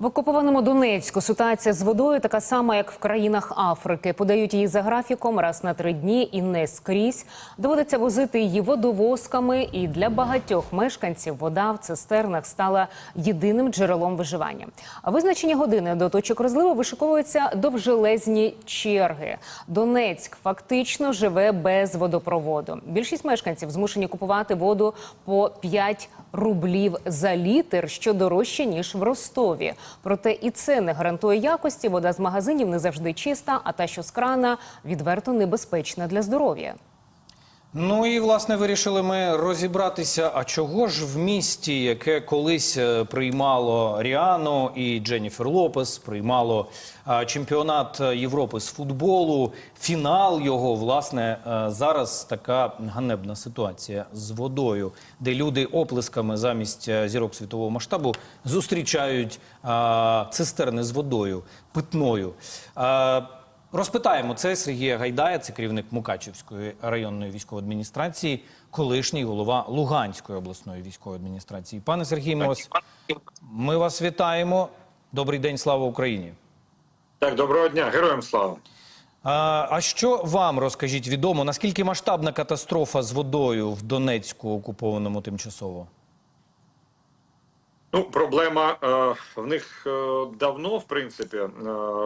В окупованому Донецьку ситуація з водою така сама, як в країнах Африки. Подають її за графіком раз на три дні і не скрізь. Доводиться возити її водовозками. І для багатьох мешканців вода в цистернах стала єдиним джерелом виживання. А визначені години до точок розливу вишиковуються довжелезні черги. Донецьк фактично живе без водопроводу. Більшість мешканців змушені купувати воду по 5 рублів за літр, що дорожче ніж в Ростові. Проте і це не гарантує якості. Вода з магазинів не завжди чиста, а та, що з крана, відверто небезпечна для здоров'я. Ну і власне вирішили ми розібратися. А чого ж в місті, яке колись е, приймало Ріану і Дженніфер Лопес, приймало е, чемпіонат Європи з футболу, фінал його, власне, е, зараз така ганебна ситуація з водою, де люди оплесками замість е, зірок світового масштабу зустрічають е, цистерни з водою питною. Розпитаємо це Сергія Гайдая, це керівник Мукачівської районної військової адміністрації, колишній голова Луганської обласної військової адміністрації. Пане Сергій, ми вас, ми вас вітаємо. Добрий день, слава Україні. Так, доброго дня, героям слава. А, а що вам розкажіть відомо? Наскільки масштабна катастрофа з водою в Донецьку окупованому тимчасово? Ну, проблема е, в них е, давно, в принципі. Е,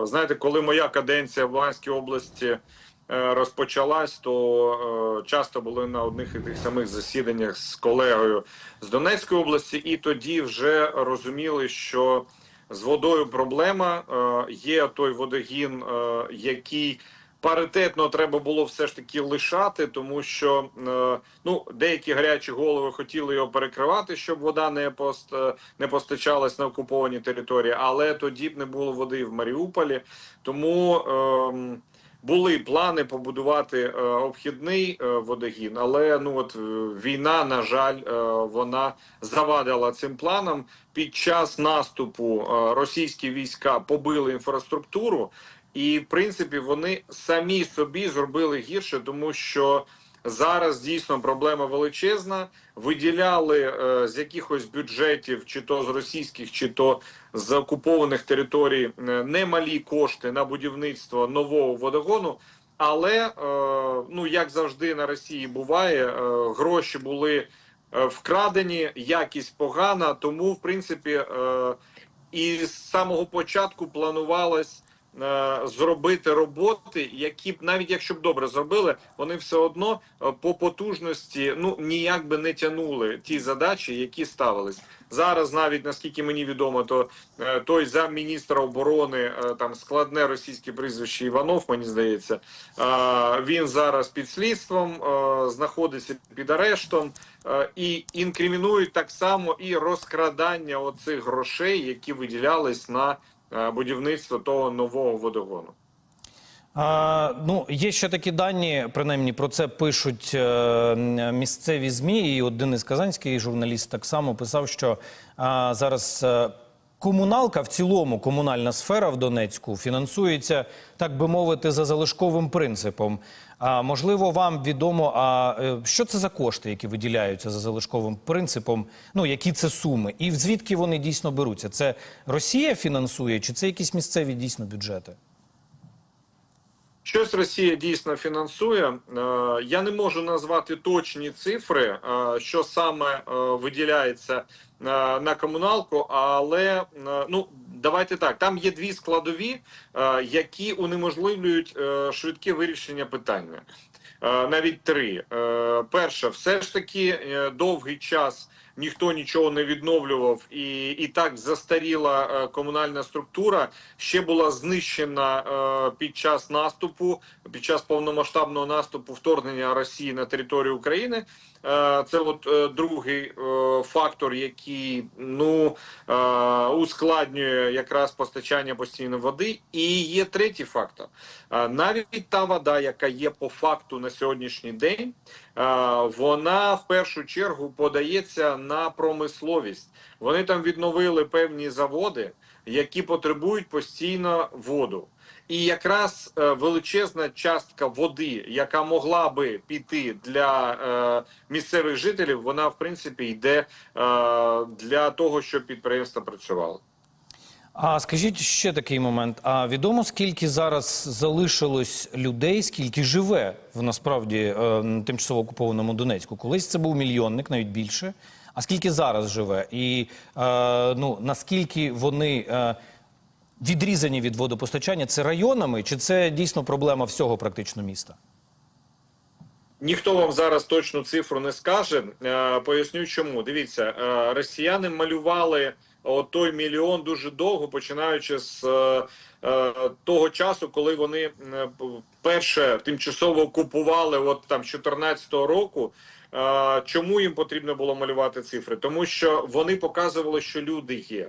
знаєте, коли моя каденція в Луганській області е, розпочалась, то е, часто були на одних і тих самих засіданнях з колегою з Донецької області, і тоді вже розуміли, що з водою проблема. Е, є той водогін, е, який паритетно треба було все ж таки лишати, тому що е, ну деякі гарячі голови хотіли його перекривати, щоб вода не пост е, не постачалась на окуповані території, але тоді б не було води в Маріуполі. Тому е, були плани побудувати е, обхідний водогін, але ну от війна, на жаль, вона завадила цим планам. Під час наступу російські війська побили інфраструктуру. І в принципі вони самі собі зробили гірше, тому що зараз дійсно проблема величезна. Виділяли е, з якихось бюджетів, чи то з російських, чи то з окупованих територій, е, немалі кошти на будівництво нового водогону. Але е, ну як завжди на Росії буває, е, гроші були е, вкрадені, якість погана. Тому, в принципі, е, і з самого початку планувалось зробити роботи, які б навіть якщо б добре зробили, вони все одно е, по потужності ну ніяк би не тягнули ті задачі, які ставились зараз. Навіть наскільки мені відомо, то е, той замміністра оборони е, там складне російське прізвище Іванов, мені здається, е, він зараз під слідством е, знаходиться під арештом. Е, І інкримінують так само і розкрадання оцих грошей, які виділялись на е, будівництво того нового водогону. А, ну, є ще такі дані, принаймні про це пишуть е, місцеві ЗМІ. І один із Казанський, журналіст, так само писав, що е, зараз е, комуналка в цілому, комунальна сфера в Донецьку фінансується, так би мовити, за залишковим принципом. А можливо, вам відомо, а е, що це за кошти, які виділяються за залишковим принципом? Ну які це суми, і звідки вони дійсно беруться? Це Росія фінансує, чи це якісь місцеві дійсно бюджети? Щось Росія дійсно фінансує. Е, Я не можу назвати точні цифри, е, що саме е, виділяється на комуналку, але ну давайте так. Там є дві складові, які унеможливлюють швидке вирішення питання. Навіть три. Перше, все ж таки довгий час. Ніхто нічого не відновлював, і і так застаріла е, комунальна структура. Ще була знищена е, під час наступу, під час повномасштабного наступу вторгнення Росії на територію України. Е, це от другий фактор, який ну ускладнює якраз постачання постійної води. І є третій фактор: навіть та вода, яка є по факту на сьогоднішній день, вона в першу чергу подається на промисловість. Вони там відновили певні заводи, які потребують постійно воду. І якраз е, величезна частка води, яка могла би піти для е, місцевих жителів, вона в принципі йде е, для того, щоб підприємства працювали. А скажіть ще такий момент. А відомо скільки зараз залишилось людей, скільки живе в насправді е, тимчасово окупованому Донецьку? Колись це був мільйонник, навіть більше. А скільки зараз живе? І е, ну наскільки вони е, відрізані від водопостачання? Це районами, чи це дійсно проблема всього практично міста? Ніхто вам зараз точну цифру не скаже. Поясню, чому. Дивіться, росіяни малювали той мільйон дуже довго, починаючи з е, е, того часу, коли вони е, перше тимчасово окупували, от там з 14 року. Е, Чому їм потрібно було малювати цифри? Тому що вони показували, що люди є.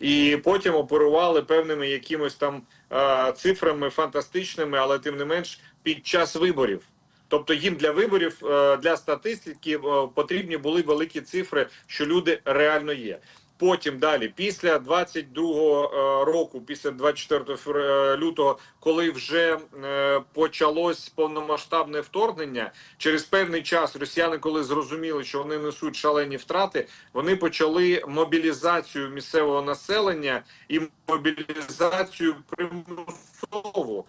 І потім оперували певними якимось там е, цифрами фантастичними, але тим не менш під час виборів. Тобто їм для виборів, е, для статистики е, потрібні були великі цифри, що люди реально є. Потім далі, після 22-го року, після 24 февр- е, лютого, коли вже е, почалось повномасштабне вторгнення, через певний час росіяни, коли зрозуміли, що вони несуть шалені втрати, вони почали мобілізацію місцевого населення і мобілізацію примусову.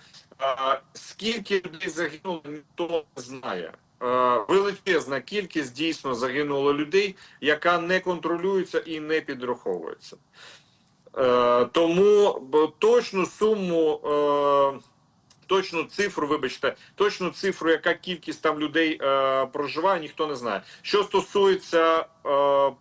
Скільки людей загинуло, ніхто не знає. Е, Величезна кількість дійсно загинуло людей, яка не контролюється і не підраховується. Е, Тому точну суму, е, точну цифру, вибачте, точну цифру, яка кількість там людей проживає, ніхто не знає. Що стосується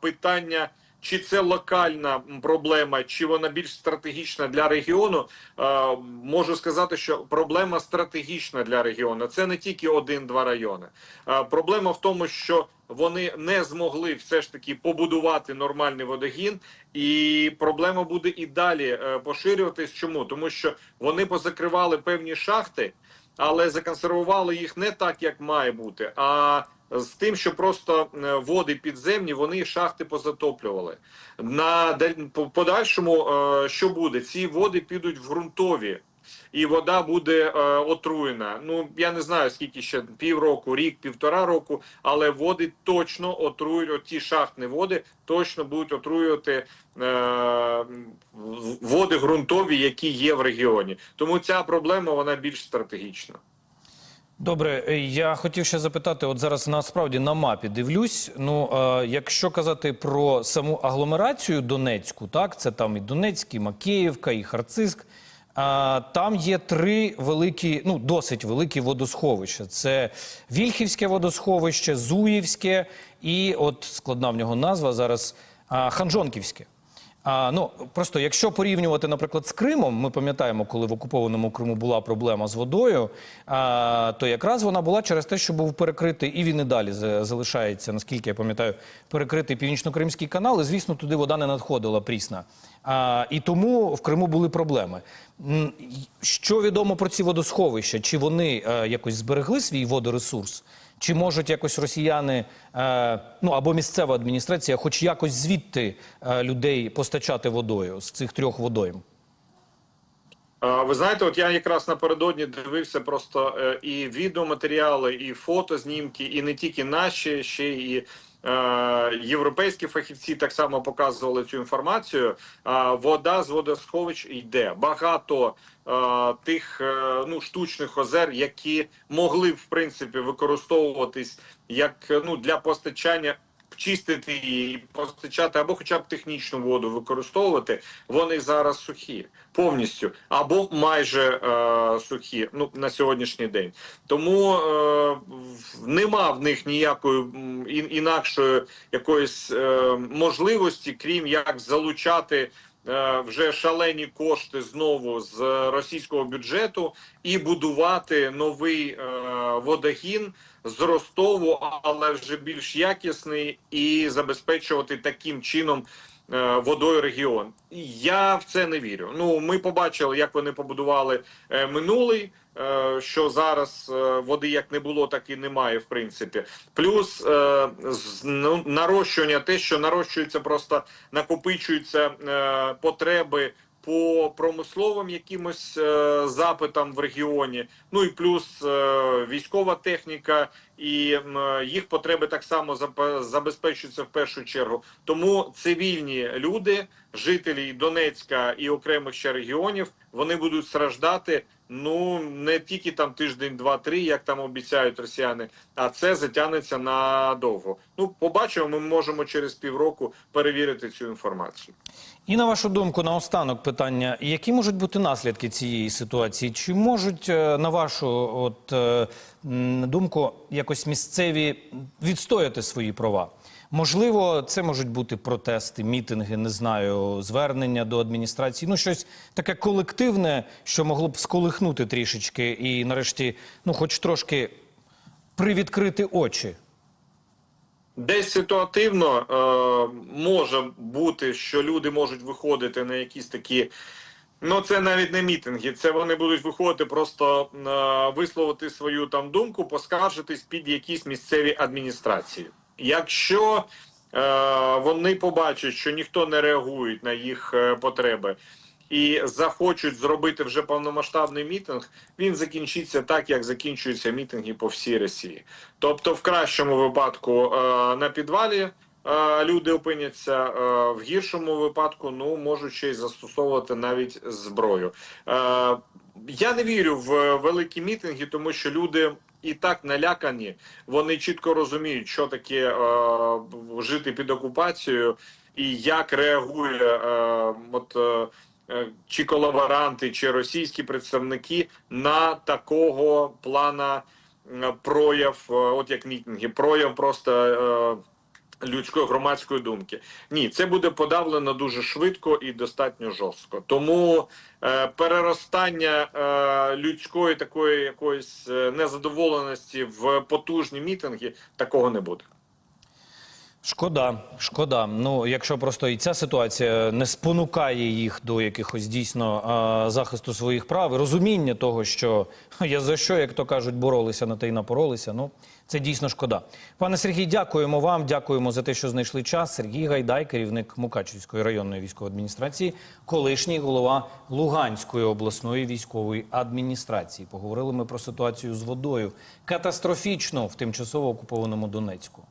питання. Чи це локальна проблема, чи вона більш стратегічна для регіону? Е, можу сказати, що проблема стратегічна для регіону. Це не тільки один-два райони. Е, проблема в тому, що вони не змогли все ж таки побудувати нормальний водогін, і проблема буде і далі е, поширюватись. Чому? Тому що вони позакривали певні шахти, але законсервували їх не так, як має бути, а з тим, що просто е, води підземні, вони шахти позатоплювали. На даль- подальшому, е, що буде? Ці води підуть в ґрунтові. І вода буде е, отруєна. Ну я не знаю скільки ще півроку, рік, півтора року, але води точно отрують. Оті шахтні води точно будуть отруювати е, води ґрунтові, які є в регіоні. Тому ця проблема вона більш стратегічна. Добре, е, я хотів ще запитати: от зараз насправді на мапі дивлюсь. Ну, е, якщо казати про саму агломерацію Донецьку, так це там і Донецьк, і Макеївка, і Харциск. Там є три великі, ну досить великі водосховища. Це Вільхівське водосховище, Зуївське і от складна в нього назва зараз Ханжонківське. А, ну просто якщо порівнювати, наприклад, з Кримом, ми пам'ятаємо, коли в окупованому Криму була проблема з водою, а, то якраз вона була через те, що був перекритий, і він і далі залишається, наскільки я пам'ятаю, перекритий північно-кримський канал. І звісно, туди вода не надходила прісна. А, і тому в Криму були проблеми. Що відомо про ці водосховища? Чи вони е, якось зберегли свій водоресурс? Чи можуть якось росіяни, е, ну або місцева адміністрація, хоч якось звідти е, людей постачати водою з цих трьох водойм? Ви знаєте, от я якраз напередодні дивився просто е, і відеоматеріали, і фотознімки, і не тільки наші, ще і е, європейські фахівці так само показували цю інформацію. Вода з водосховищ йде. Багато е, тих ну, штучних озер, які могли б в принципі використовуватись як ну, для постачання чистити її, постачати або хоча б технічну воду використовувати, вони зараз сухі повністю або майже е, сухі. Ну на сьогоднішній день. Тому е, нема в них ніякої ін- інакшої якоїсь е, можливості, крім як залучати. Е, Вже шалені кошти знову з російського бюджету і будувати новий е, водогін з Ростову, але вже більш якісний, і забезпечувати таким чином е, водою регіон. Я в це не вірю. Ну ми побачили, як вони побудували минулий. Е, Що зараз е, води як не було, так і немає, в принципі. Плюс е, ну, нарощування, те, що нарощується, просто накопичуються потреби по промисловим якимось е, запитам в регіоні. Ну і плюс е, військова техніка, і їх потреби так само забезпечуються в першу чергу. Тому цивільні люди, жителі Донецька і окремих ще регіонів, вони будуть страждати. Ну не тільки там тиждень, два-три, як там обіцяють росіяни, а це затягнеться надовго. Ну, побачимо, ми можемо через півроку перевірити цю інформацію. І на вашу думку, наостанок питання: які можуть бути наслідки цієї ситуації? Чи можуть, е, на вашу от, е, думку, якось місцеві відстояти свої права? Можливо, це можуть бути протести, мітинги, не знаю, звернення до адміністрації. Ну, щось таке колективне, що могло б сколихнути трішечки і, нарешті, ну, хоч трошки привідкрити очі. Десь ситуативно е, може бути, що люди можуть виходити на якісь такі. Ну, це навіть не мітинги. Це вони будуть виходити просто е, висловити свою там думку, поскаржитись під якісь місцеві адміністрації. Якщо е, вони побачать, що ніхто не реагує на їх е, потреби і захочуть зробити вже повномасштабний мітинг, він закінчиться так, як закінчуються мітинги по всій Росії. Тобто, в кращому випадку е, на підвалі е, люди опиняться, е, в гіршому випадку ну можуть ще й застосовувати навіть зброю. Я не вірю в великі мітинги, тому що люди. І так налякані, вони чітко розуміють, що таке жити під окупацією і як реагує от, чи колаборанти, чи російські представники на такого плана е, прояв, е, от як мітинги, прояв просто. Е, людської громадської думки. Ні, це буде подавлено дуже швидко і достатньо жорстко. Тому е, переростання е, людської такої якоїсь е, незадоволеності в потужні мітинги такого не буде. Шкода, шкода. Ну, якщо просто і ця ситуація не спонукає їх до якихось дійсно захисту своїх прав, і розуміння того, що я за що, як то кажуть, боролися на те й напоролися. Ну, це дійсно шкода. Пане Сергій, дякуємо вам. Дякуємо за те, що знайшли час. Сергій Гайдай, керівник Мукачівської районної військової адміністрації, колишній голова Луганської обласної військової адміністрації. Поговорили ми про ситуацію з водою катастрофічно в тимчасово окупованому Донецьку.